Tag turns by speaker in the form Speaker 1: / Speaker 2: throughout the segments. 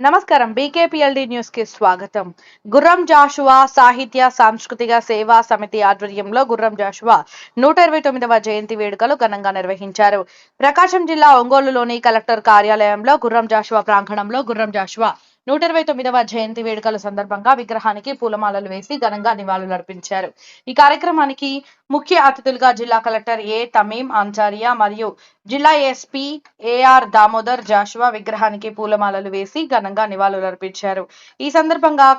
Speaker 1: నమస్కారం. బీకేపీఎల్డి న్యూస్కి స్వాగతం. గుర్రం జాషువా సాహిత్య సాంస్కృతిక సేవా సమితి ఆధ్వర్యంలో గుర్రం జాషువా నూట ఇరవై తొమ్మిదవ జయంతి వేడుకలు ఘనంగా నిర్వహించారు. ప్రకాశం జిల్లా ఒంగోలులోని కలెక్టర్ కార్యాలయంలో గుర్రం జాషువా ప్రాంగణంలో గుర్రం జాషువా నూట ఇరవై తొమ్మిదవ జయంతి వేడుకల సందర్భంగా విగ్రహానికి పూలమాలలు వేసి ఘనంగా నివాళులర్పించారు ఈ కార్యక్రమానికి ముఖ్య అతిథులుగా జిల్లా కలెక్టర్ ఏ తమీం ఆంచారియా మరియు జిల్లా ఎస్పీ ఏఆర్ దామోదర్ జాషువా విగ్రహానికి పూలమాలలు వేసి ఘనంగా నివాళులర్పించారు ఈ సందర్భంగా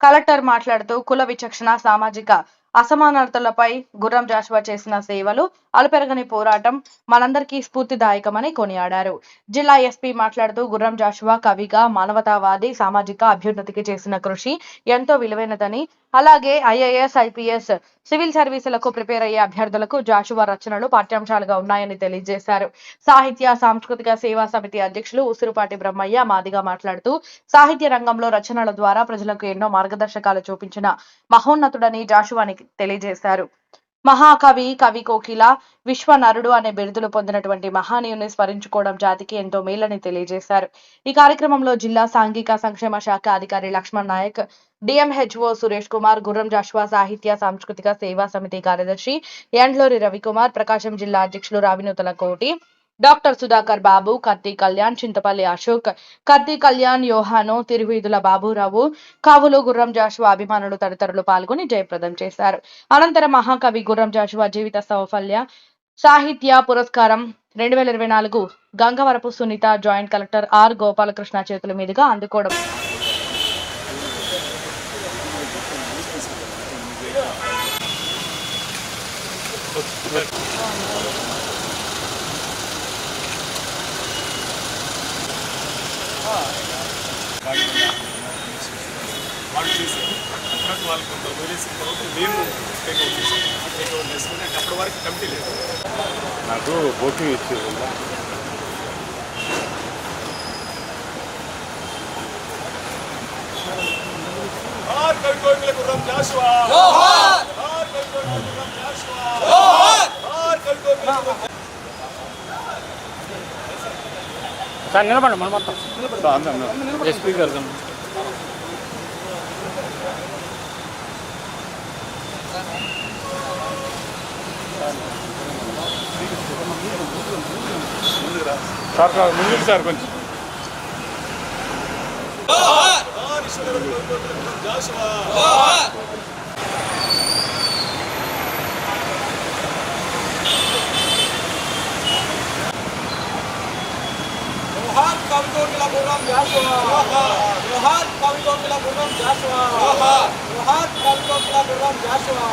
Speaker 1: కలెక్టర్ మాట్లాడుతూ కుల విచక్షణ సామాజిక అసమానతలపై గుర్రం జాషువా చేసిన సేవలు అలుపెరగని పోరాటం మనందరికీ స్ఫూర్తిదాయకమని కొనియాడారు. జిల్లా ఎస్పీ మాట్లాడుతూ గుర్రం జాషువా కవిగా మానవతావాది సామాజిక అభ్యున్నతికి చేసిన కృషి ఎంతో విలువైనదని అలాగే ఐఏఎస్ ఐపీఎస్ సివిల్ సర్వీసులకు ప్రిపేర్ అయ్యే అభ్యర్థులకు జాషువా రచనలు పాఠ్యాంశాలుగా ఉన్నాయని తెలియజేశారు. సాహిత్య సాంస్కృతిక సేవా సమితి అధ్యక్షులు ఉసిరుపాటి బ్రహ్మయ్య మాదిగా మాట్లాడుతూ సాహిత్య రంగంలో రచనల ద్వారా ప్రజలకు ఎన్నో మార్గదర్శకాలు చూపించిన మహోన్నతుడని జాషువాని తెలియజేశారు. మహాకవి కవి కోకిల విశ్వనరుడు అనే బిరుదులు పొందినటువంటి మహానీయుని స్మరించుకోవడం జాతికి ఎంతో మేలని తెలియజేశారు. ఈ కార్యక్రమంలో జిల్లా సాంఘిక సంక్షేమ శాఖ అధికారి లక్ష్మణ్ నాయక్ డిఎంహెచ్ఓ సురేష్ కుమార్ గుర్రం జాషువా సాహిత్య సాంస్కృతిక సేవా సమితి కార్యదర్శి యాండ్లూరి రవికుమార్ ప్రకాశం జిల్లా అధ్యక్షులు రావినూతల కోటి డాక్టర్ సుధాకర్ బాబు కత్తి కళ్యాణ్ చింతపల్లి అశోక్ కత్తి కళ్యాణ్ యోహాను తిరువీధుల బాబురావు కావులు గుర్రం జాషువా అభిమానులు తదితరులు పాల్గొని జయప్రదం చేశారు. అనంతరం మహాకవి గుర్రం జాషువా జీవిత సౌఫల్య సాహిత్య పురస్కారం రెండు వేల ఇరవై నాలుగు Gangavarapu Sunitha joint collector R Gopalakrishna చేతుల మీదుగా అందుకోవడం.
Speaker 2: వాళ్ళు చేశారు తర్వాత వాళ్ళు కొంత వదిలేసిన తర్వాత మేము టేక్ అవుట్ చేసాం టేక్ అవుట్ చేసుకుని అంటే అప్పటి వరకు కమిటీ లేదు
Speaker 3: నాకు బుకింగ్ ఇచ్చేది
Speaker 2: హార్ కవి కోకిల గుర్రం జాషువా. హార్ కవి కోకిల గుర్రం జాషువా హార్ కవి కోకిల గుర్రం
Speaker 3: సార్ నిలబడి మన మొత్తం ఎస్పీ గారు కన్నా. సార్ సార్ ముందుకు సార్ కొంచెం
Speaker 2: హార్ ఈశ్వర కవి కోకిల గుర్రం జాషువా
Speaker 4: লোহার কাবিদর মিলা গোলাম জাসওয়া লোহার কাবিদর মিলা গোলাম জাসওয়া লোহার কাবিদর মিলা গোলাম জাসওয়া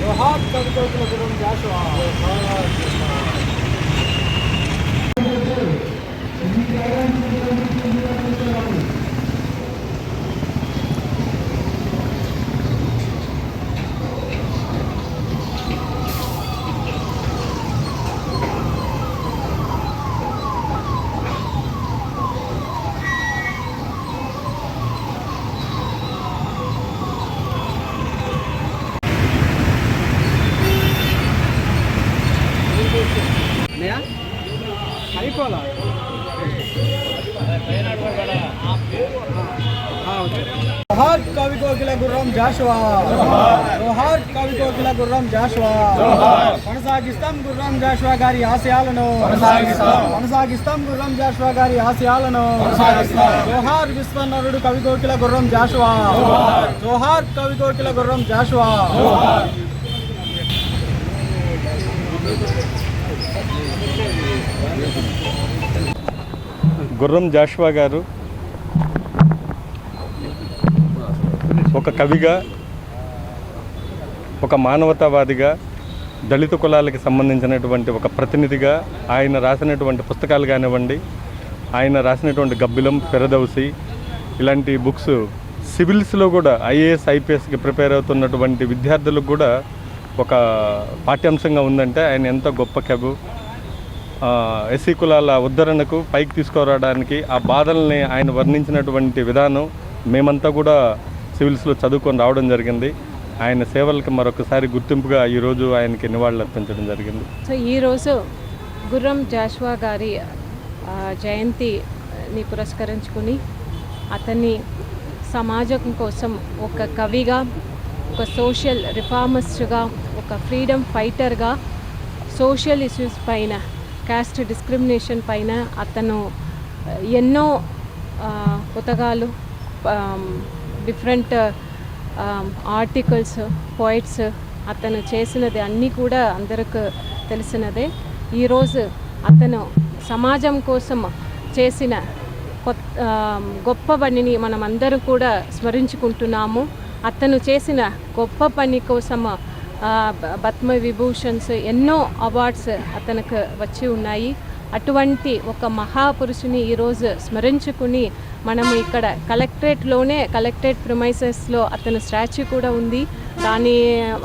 Speaker 4: লোহার কাবিদর মিলা গোলাম জাসওয়া జాషువా. జోహార్ కవి కోకిల గుర్రం జాషువా. కొనసాగిస్తాం గుర్రం జాషువా గారి ఆశయాలను. కొనసాగిస్తాం. గుర్రం జాషువా గారి ఆశయాలను. జోహార్ విశ్వనరుడు కవి కోకిల గుర్రం జాషువా. జోహార్. కవి కోకిల గుర్రం జాషువా.
Speaker 3: గుర్రం జాషువా గారు ఒక కవిగా ఒక మానవతావాదిగా దళిత కులాలకి సంబంధించినటువంటి ఒక ప్రతినిధిగా ఆయన రాసినటువంటి పుస్తకాలు కానివ్వండి ఆయన రాసినటువంటి గబ్బిలం పెరదౌసి ఇలాంటి బుక్స్ సివిల్స్లో కూడా ఐఏఎస్ ఐపీఎస్కి ప్రిపేర్ అవుతున్నటువంటి విద్యార్థులకు కూడా ఒక పాఠ్యాంశంగా ఉందంటే ఆయన ఎంత గొప్ప కవి. ఎస్సీ కులాల ఉద్ధరణకు పైకి తీసుకురావడానికి ఆ బాధల్ని ఆయన వర్ణించినటువంటి విధానం మేమంతా కూడా సివిల్స్లో చదువుకొని రావడం జరిగింది. ఆయన సేవలకు మరొకసారి గుర్తింపుగా ఈరోజు ఆయనకి నివాళులు అర్పించడం జరిగింది.
Speaker 5: సో ఈరోజు గుర్రం జాషువా గారి జయంతిని పురస్కరించుకుని అతన్ని సమాజం కోసం ఒక కవిగా ఒక సోషల్ రిఫార్మస్ట్గా ఒక ఫ్రీడమ్ ఫైటర్గా సోషల్ ఇష్యూస్ పైన క్యాస్ట్ డిస్క్రిమినేషన్ పైన అతను ఎన్నో పుతకాలు డిఫరెంట్ ఆర్టికల్స్ పోయిట్స్ అతను చేసినది అన్నీ కూడా అందరికి తెలిసినదే. ఈరోజు అతను సమాజం కోసం చేసిన కొత్త గొప్ప పనిని మనం అందరం కూడా స్మరించుకుంటున్నాము. అతను చేసిన గొప్ప పని కోసం పద్మ విభూషణ్స్ ఎన్నో అవార్డ్స్ అతనికి వచ్చి ఉన్నాయి. అటువంటి ఒక మహాపురుషుని ఈరోజు స్మరించుకుని మనము ఇక్కడ కలెక్టరేట్లోనే కలెక్టరేట్ ప్రిమైసెస్లో అతని స్టాచ్యూ కూడా ఉంది. దాన్ని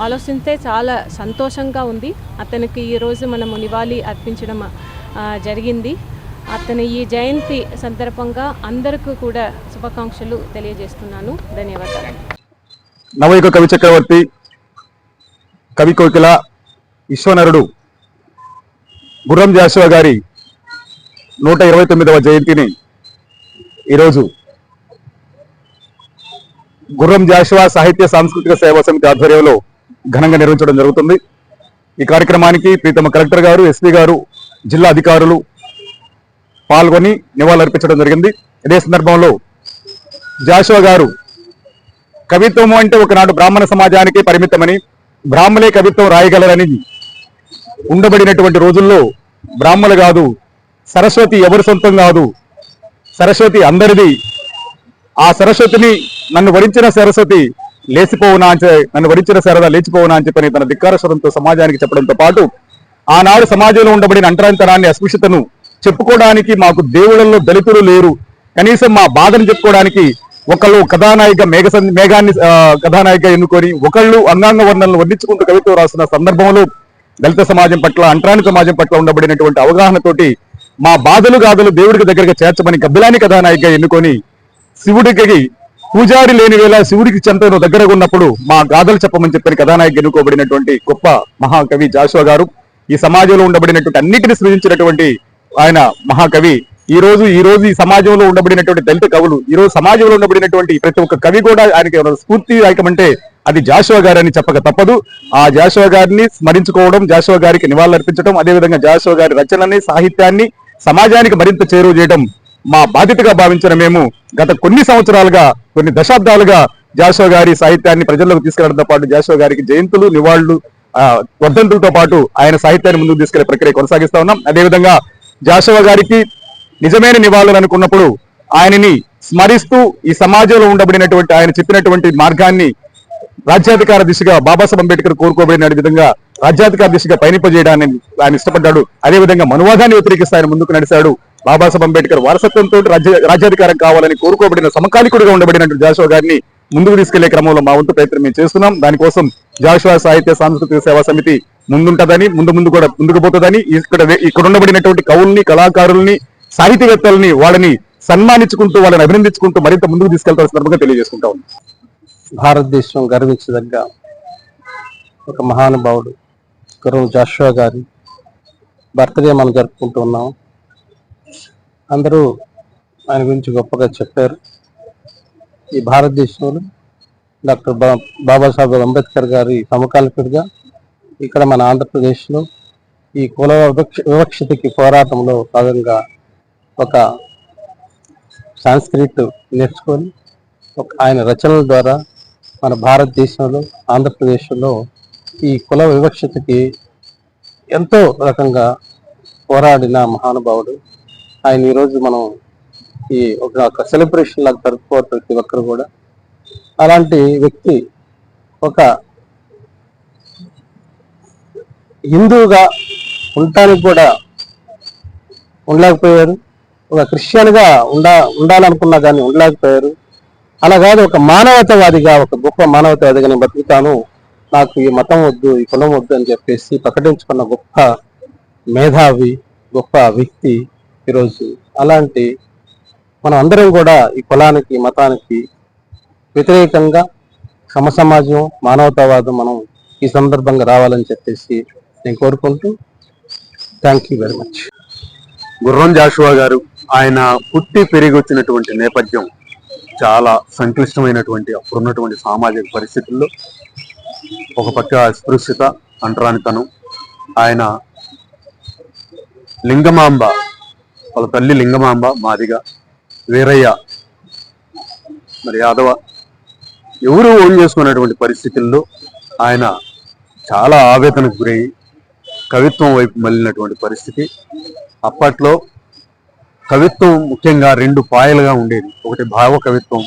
Speaker 5: ఆలోచిస్తే చాలా సంతోషంగా ఉంది. అతనికి ఈరోజు మనము నివాళి అర్పించడం జరిగింది. అతని ఈ జయంతి సందర్భంగా అందరికీ కూడా శుభాకాంక్షలు తెలియజేస్తున్నాను. ధన్యవాదాలు.
Speaker 6: నవయుగ కవి చక్రవర్తి కవి కోకిల విశ్వనరుడు గుర్రం జాషువా గారి నూట ఇరవై తొమ్మిదవ జయంతిని ఈరోజు గుర్రం జాషువా సాహిత్య సాంస్కృతిక సేవా సమితి ఆధ్వర్యంలో ఘనంగా నిర్వహించడం జరుగుతుంది. ఈ కార్యక్రమానికి ప్రీతమ కలెక్టర్ గారు ఎస్పీ గారు జిల్లా అధికారులు పాల్గొని నివాళులర్పించడం జరిగింది. ఇదే సందర్భంలో జాషువా గారు కవిత్వము అంటే ఒకనాడు బ్రాహ్మణ సమాజానికి పరిమితమని బ్రాహ్మలే కవిత్వం రాయగలరని ఉండబడినటువంటి రోజుల్లో బ్రాహ్మలు కాదు సరస్వతి ఎవరి సొంతం కాదు. సరస్వతి అందరిది. ఆ సరస్వతిని నన్ను వరించిన సరస్వతి లేచిపోవునా అని నన్ను వరించిన సరదా లేచిపోవునా అని చెప్పని తన ధిక్కారస్వరంతో సమాజానికి చెప్పడంతో పాటు ఆనాడు సమాజంలో ఉండబడిన అంటరాంతరాన్ని అస్పృశ్యతను చెప్పుకోవడానికి మాకు దేవుళ్ళల్లో దళితులు లేరు. కనీసం మా బాధను చెప్పుకోవడానికి ఒకళ్ళు కథానాయిక మేఘ మేఘాన్ని కథానాయిక ఎన్నుకొని ఒకళ్ళు అంగాంగ వర్ణలను వర్ణించుకుంటూ కవిత్వం రాస్తున్న సందర్భంలో దళిత సమాజం పట్ల అంటరాని సమాజం పట్ల ఉండబడినటువంటి అవగాహనతోటి మా బాధలు గాథలు దేవుడికి దగ్గరగా చేర్చమని గబ్బిలాని కథానాయిక ఎన్నుకొని శివుడికి పూజారి లేని వేళ శివుడికి చెంతను దగ్గరగా ఉన్నప్పుడు మా గాథలు చెప్పమని చెప్పిన కథానాయకు ఎన్నుకోబడినటువంటి గొప్ప మహాకవి జాషువా గారు ఈ సమాజంలో ఉండబడినటువంటి అన్నిటిని సృజించినటువంటి ఆయన మహాకవి. ఈ రోజు ఈ రోజు ఈ సమాజంలో ఉండబడినటువంటి దళిత కవులు ఈ రోజు సమాజంలో ఉండబడినటువంటి ప్రతి ఒక్క కవి కూడా ఆయనకి స్ఫూర్తి స్ఫూర్తిదాయకం అది జాషువా గారని చెప్పక తప్పదు. ఆ జాషువా గారిని స్మరించుకోవడం జాషువా గారికి నివాళులర్పించడం అదేవిధంగా జాషువా గారి రచనని సాహిత్యాన్ని సమాజానికి మరింత చేరువ చేయడం మా బాధ్యతగా భావించిన మేము గత కొన్ని సంవత్సరాలుగా కొన్ని దశాబ్దాలుగా జాషో గారి సాహిత్యాన్ని ప్రజల్లోకి తీసుకెళ్ళడంతో పాటు జాషో గారికి జయంతులు నివాళులు వర్ధంతులతో పాటు ఆయన సాహిత్యాన్ని ముందుకు తీసుకెళ్ళే ప్రక్రియ కొనసాగిస్తా ఉన్నాం. అదేవిధంగా జాషవ గారికి నిజమైన నివాళులు అనుకున్నప్పుడు ఆయనని స్మరిస్తూ ఈ సమాజంలో ఉండబడినటువంటి ఆయన చెప్పినటువంటి మార్గాన్ని రాజ్యాధికార దిశగా బాబాసాహెబ్ అంబేద్కర్ కోరుకోబడిన విధంగా రాజ్యాధికార దిశగా పయనింపజేయడాన్ని ఆయన ఇష్టపడ్డాడు. అదేవిధంగా మనువాదాన్ని వ్యతిరేకిస్తూ ఆయన ముందుకు నడిచాడు. బాబాసాహెబ్ అంబేద్కర్ వారసత్వంతో రాజ్య రాజ్యాధికారం కావాలని కోరుకోబడిన సమకాలికుడిగా ఉండబడినటువంటి జాషువా గారిని ముందుకు తీసుకెళ్ళే క్రమంలో మా వంతు ప్రయత్నం మేము చేస్తున్నాం. దానికోసం జాషువా సాహిత్య సాంస్కృతిక సేవా సమితి ముందుంటదని ముందు ముందు కూడా ముందుకు పోతుందని ఇక్కడ ఇక్కడ ఉండబడినటువంటి కవుల్ని కళాకారుల్ని సాహితీవేత్తల్ని వాళ్ళని సన్మానించుకుంటూ వాళ్ళని అభినందించుకుంటూ మరింత ముందుకు తీసుకెళ్తాల్సిన సందర్భంగా తెలియజేసుకుంటా ఉన్నాం.
Speaker 7: భారతదేశం గర్వించదగ్గ ఒక మహానుభావుడు. గురువు జాషువా గారి బర్త్డే మనం జరుపుకుంటూ ఉన్నాం అందరూ ఆయన గురించి గొప్పగా చెప్పారు. ఈ భారతదేశంలో డాక్టర్ బా బాబాసాహెబ్ అంబేద్కర్ గారి సమకాలికుడిగా ఇక్కడ మన ఆంధ్రప్రదేశ్లో ఈ కుల వివక్ష వివక్షతకి పోరాటంలో భాగంగా ఒక సాంస్క్రిట్ నేర్చుకొని ఒక- ఆయన రచనల ద్వారా మన భారతదేశంలో ఆంధ్రప్రదేశ్లో ఈ కుల వివక్షతకి ఎంతో రకంగా పోరాడిన మహానుభావుడు. ఆయన ఈరోజు మనం ఈ ఒక సెలబ్రేషన్ లాగా జరుపుకోవాలి ప్రతి ఒక్కరు కూడా. అలాంటి వ్యక్తి ఒక హిందువుగా ఉండటానికి కూడా ఉండలేకపోయారు. ఒక క్రిస్టియన్గా ఉండా ఉండాలనుకున్నా కానీ ఉండలేకపోయారు. అలా కాదు ఒక మానవతావాదిగా ఒక గొప్ప మానవతావాదిగా నేను బతుకుతాను. నాకు ఈ మతం వద్దు ఈ కులం వద్దు అని చెప్పేసి ప్రకటించుకున్న గొప్ప మేధావి గొప్ప వ్యక్తి ఈరోజు. అలాంటి మనం అందరం కూడా ఈ కులానికి మతానికి వ్యతిరేకంగా సమసమాజం మానవతావాదం మనం ఈ సందర్భంగా రావాలని చెప్పేసి నేను కోరుకుంటూ thank you very much
Speaker 8: Gurram Jashuva గారు ఆయన పుట్టి పెరిగొచ్చినటువంటి నేపథ్యం చాలా సంక్లిష్టమైనటువంటి అప్పుడున్నటువంటి సామాజిక పరిస్థితుల్లో ఒక పక్క అస్పృశ్యత అంటరానితనం ఆయన లింగమాంబ వాళ్ళ తల్లి లింగమాంబ మాదిగ వీరయ్య మరి యాదవ ఎవరు ఓన్ చేసుకున్నటువంటి పరిస్థితుల్లో ఆయన చాలా ఆవేదనకు గురయ్యి కవిత్వం వైపు మళ్ళినటువంటి పరిస్థితి. అప్పట్లో కవిత్వం ముఖ్యంగా రెండు పాయలుగా ఉండేది. ఒకటి భావ కవిత్వం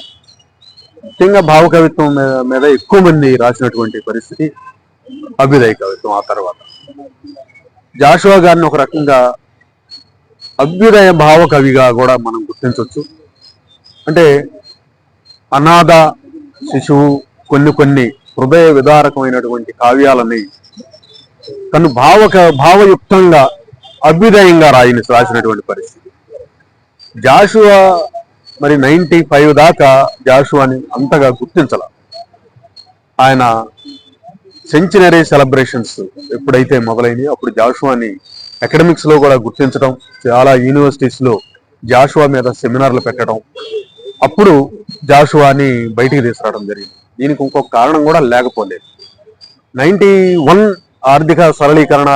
Speaker 8: ముఖ్యంగా భావ కవిత్వం మీద మీద ఎక్కువ మంది రాసినటువంటి పరిస్థితి అభ్యుదయ కవిత్వం ఆ తర్వాత. జాషువా గారిని ఒక రకంగా అభ్యుదయ భావ కవిగా కూడా మనం గుర్తించవచ్చు. అంటే అనాథ శిశువు కొన్ని కొన్ని హృదయ విదారకమైనటువంటి కావ్యాలని తను భావక భావయుక్తంగా అభ్యుదయంగా రాయని రాసినటువంటి పరిస్థితి. జాషువా మరి నైన్టీ ఫైవ్ దాకా జాషువాని అంతగా గుర్తించాల. ఆయన సెంచినరీ సెలబ్రేషన్స్ ఎప్పుడైతే మొదలైనవి అప్పుడు జాషువాని అకాడమిక్స్లో కూడా గుర్తించడం చాలా యూనివర్సిటీస్లో జాషువా మీద సెమినార్లు పెట్టడం అప్పుడు జాషువాని బయటికి తీసుకురావడం జరిగింది. దీనికి ఇంకొక కారణం కూడా లేకపోలేదు. నైన్టీ వన్ ఆర్థిక సరళీకరణ